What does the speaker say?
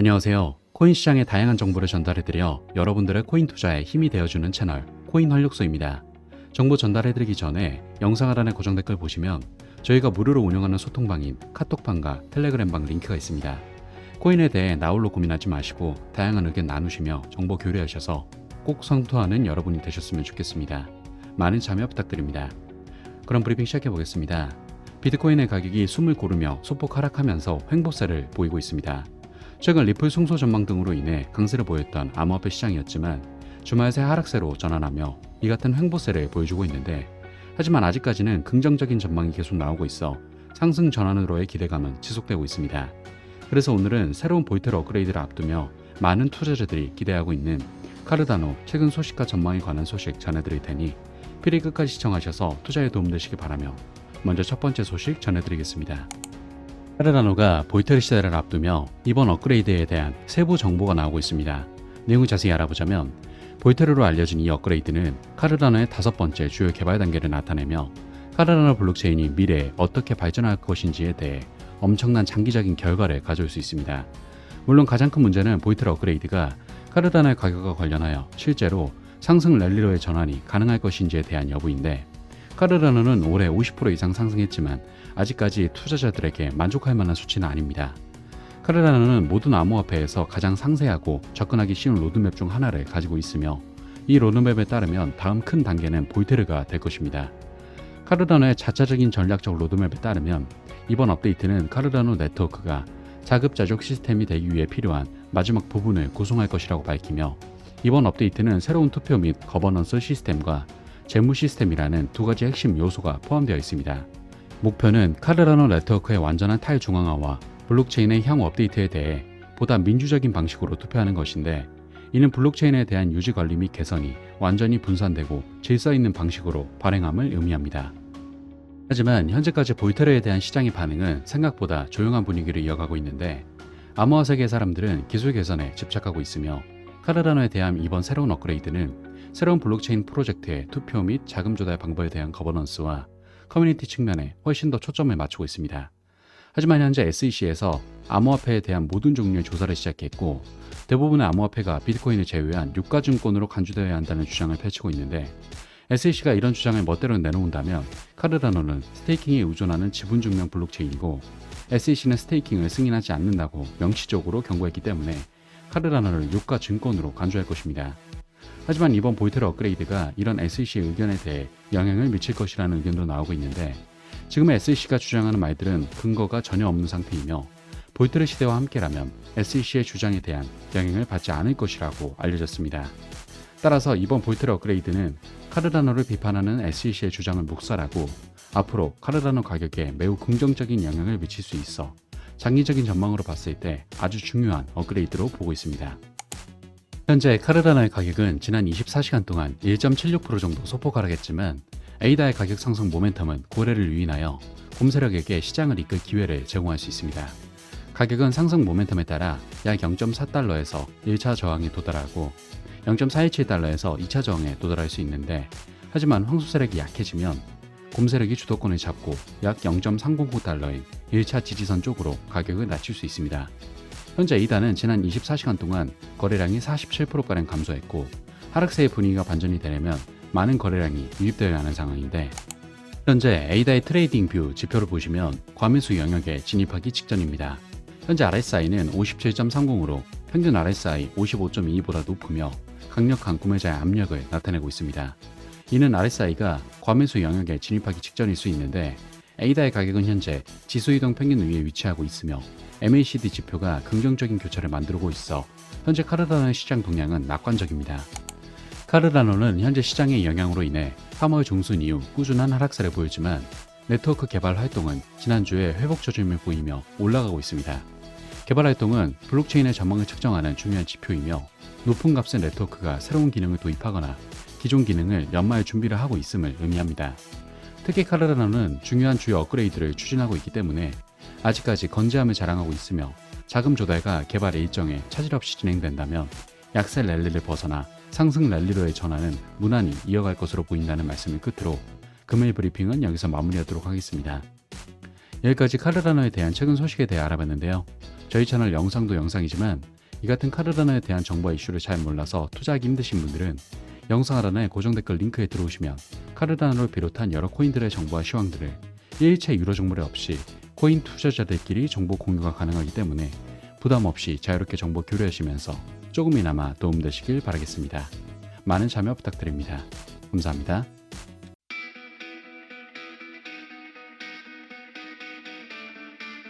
안녕하세요. 코인 시장의 다양한 정보를 전달해드려 여러분들의 코인 투자에 힘이 되어주는 채널 코인 활력소입니다. 정보 전달해드리기 전에 영상 하단의 고정 댓글 보시면 저희가 무료로 운영하는 소통방인 카톡방과 텔레그램방 링크가 있습니다. 코인에 대해 나홀로 고민하지 마시고 다양한 의견 나누시며 정보 교류하셔서 꼭 성투하는 여러분이 되셨으면 좋겠습니다. 많은 참여 부탁드립니다. 그럼 브리핑 시작해 보겠습니다. 비트코인의 가격이 숨을 고르며 소폭 하락하면서 횡보세를 보이고 있습니다. 최근 리플 승소 전망 등으로 인해 강세를 보였던 암호화폐 시장이었지만 주말 새 하락세로 전환하며 이 같은 횡보세를 보여주고 있는데 하지만 아직까지는 긍정적인 전망이 계속 나오고 있어 상승 전환으로의 기대감은 지속되고 있습니다. 그래서 오늘은 새로운 보이테르 업그레이드를 앞두며 많은 투자자들이 기대하고 있는 카르다노 최근 소식과 전망에 관한 소식 전해드릴 테니 필히 끝까지 시청하셔서 투자에 도움되시기 바라며 먼저 첫 번째 소식 전해드리겠습니다. 카르다노가 보이테르 시대를 앞두며 이번 업그레이드에 대한 세부 정보가 나오고 있습니다. 내용을 자세히 알아보자면 보이테르로 알려진 이 업그레이드는 카르다노의 다섯 번째 주요 개발 단계를 나타내며 카르다노 블록체인이 미래에 어떻게 발전할 것인지에 대해 엄청난 장기적인 결과를 가져올 수 있습니다. 물론 가장 큰 문제는 보이테르 업그레이드가 카르다노의 가격과 관련하여 실제로 상승 랠리로의 전환이 가능할 것인지에 대한 여부인데 카르다노는 올해 50% 이상 상승했지만 아직까지 투자자들에게 만족할 만한 수치는 아닙니다. 카르다노는 모든 암호화폐에서 가장 상세하고 접근하기 쉬운 로드맵 중 하나를 가지고 있으며 이 로드맵에 따르면 다음 큰 단계는 보이테르가 될 것입니다. 카르다노의 자차적인 전략적 로드맵에 따르면 이번 업데이트는 카르다노 네트워크가 자급자족 시스템이 되기 위해 필요한 마지막 부분을 구성할 것이라고 밝히며 이번 업데이트는 새로운 투표 및 거버넌스 시스템과 재무 시스템이라는 두 가지 핵심 요소가 포함되어 있습니다. 목표는 카르다노 네트워크의 완전한 탈중앙화와 블록체인의 향후 업데이트에 대해 보다 민주적인 방식으로 투표하는 것인데 이는 블록체인에 대한 유지 관리 및 개선이 완전히 분산되고 질서 있는 방식으로 발행함을 의미합니다. 하지만 현재까지 보이테르에 대한 시장의 반응은 생각보다 조용한 분위기를 이어가고 있는데 암호화 세계 사람들은 기술 개선에 집착하고 있으며 카르다노에 대한 이번 새로운 업그레이드는 새로운 블록체인 프로젝트의 투표 및 자금 조달 방법에 대한 거버넌스와 커뮤니티 측면에 훨씬 더 초점을 맞추고 있습니다. 하지만 현재 SEC에서 암호화폐에 대한 모든 종류의 조사를 시작했고 대부분의 암호화폐가 비트코인을 제외한 유가증권으로 간주되어야 한다는 주장을 펼치고 있는데 SEC가 이런 주장을 멋대로 내놓는다면 카르다노는 스테이킹에 의존하는 지분 증명 블록체인이고 SEC는 스테이킹을 승인하지 않는다고 명시적으로 경고했기 때문에 카르다노를 유가 증권으로 간주할 것입니다. 하지만 이번 보이테르 업그레이드가 이런 SEC의 의견에 대해 영향을 미칠 것이라는 의견도 나오고 있는데 지금 SEC가 주장하는 말들은 근거가 전혀 없는 상태이며 보이테르 시대와 함께라면 SEC의 주장에 대한 영향을 받지 않을 것이라고 알려졌습니다. 따라서 이번 보이테르 업그레이드는 카르다노를 비판하는 SEC의 주장을 묵살하고 앞으로 카르다노 가격에 매우 긍정적인 영향을 미칠 수 있어 장기적인 전망으로 봤을 때 아주 중요한 업그레이드로 보고 있습니다. 현재 카르다노의 가격은 지난 24시간 동안 1.76% 정도 소폭 하락했지만 에이다의 가격 상승 모멘텀은 고래를 유인하여 곰세력에게 시장을 이끌 기회를 제공할 수 있습니다. 가격은 상승 모멘텀에 따라 약 0.4달러에서 1차 저항에 도달하고 0.417달러에서 2차 저항에 도달할 수 있는데 하지만 황소세력이 약해지면 곰세력이 주도권을 잡고 약 0.309달러인 1차 지지선 쪽으로 가격을 낮출 수 있습니다. 현재 이단은 지난 24시간 동안 거래량이 47%가량 감소했고 하락세의 분위기가 반전이 되려면 많은 거래량이 유입되어야 하는 상황인데 현재 에이다의 트레이딩 뷰 지표를 보시면 과매수 영역에 진입하기 직전입니다. 현재 RSI는 57.30으로 평균 RSI 55.22보다 높으며 강력한 구매자의 압력을 나타내고 있습니다. 이는 RSI가 과매수 영역에 진입하기 직전일 수 있는데 에이다의 가격은 현재 지수이동 평균 위에 위치하고 있으며 MACD 지표가 긍정적인 교차를 만들고 있어 현재 카르다노의 시장 동향은 낙관적입니다. 카르다노는 현재 시장의 영향으로 인해 3월 중순 이후 꾸준한 하락세를 보이지만 네트워크 개발 활동은 지난주에 회복 조짐을 보이며 올라가고 있습니다. 개발 활동은 블록체인의 전망을 측정하는 중요한 지표이며 높은 값의 네트워크가 새로운 기능을 도입하거나 기존 기능을 연마할 준비를 하고 있음을 의미합니다. 특히 카르다노는 중요한 주요 업그레이드를 추진하고 있기 때문에 아직까지 건재함을 자랑하고 있으며 자금 조달과 개발 일정에 차질 없이 진행된다면 약세 랠리를 벗어나 상승 랠리로의 전환은 무난히 이어갈 것으로 보인다는 말씀을 끝으로 금일 브리핑은 여기서 마무리하도록 하겠습니다. 여기까지 카르다노에 대한 최근 소식에 대해 알아봤는데요. 저희 채널 영상도 영상이지만 이 같은 카르다나에 대한 정보와 이슈를 잘 몰라서 투자하기 힘드신 분들은 영상 하단에 고정 댓글 링크에 들어오시면 카르다나를 비롯한 여러 코인들의 정보와 시황들을 일체 유료 정보를 없이 코인 투자자들끼리 정보 공유가 가능하기 때문에 부담 없이 자유롭게 정보 교류하시면서 조금이나마 도움되시길 바라겠습니다. 많은 참여 부탁드립니다. 감사합니다.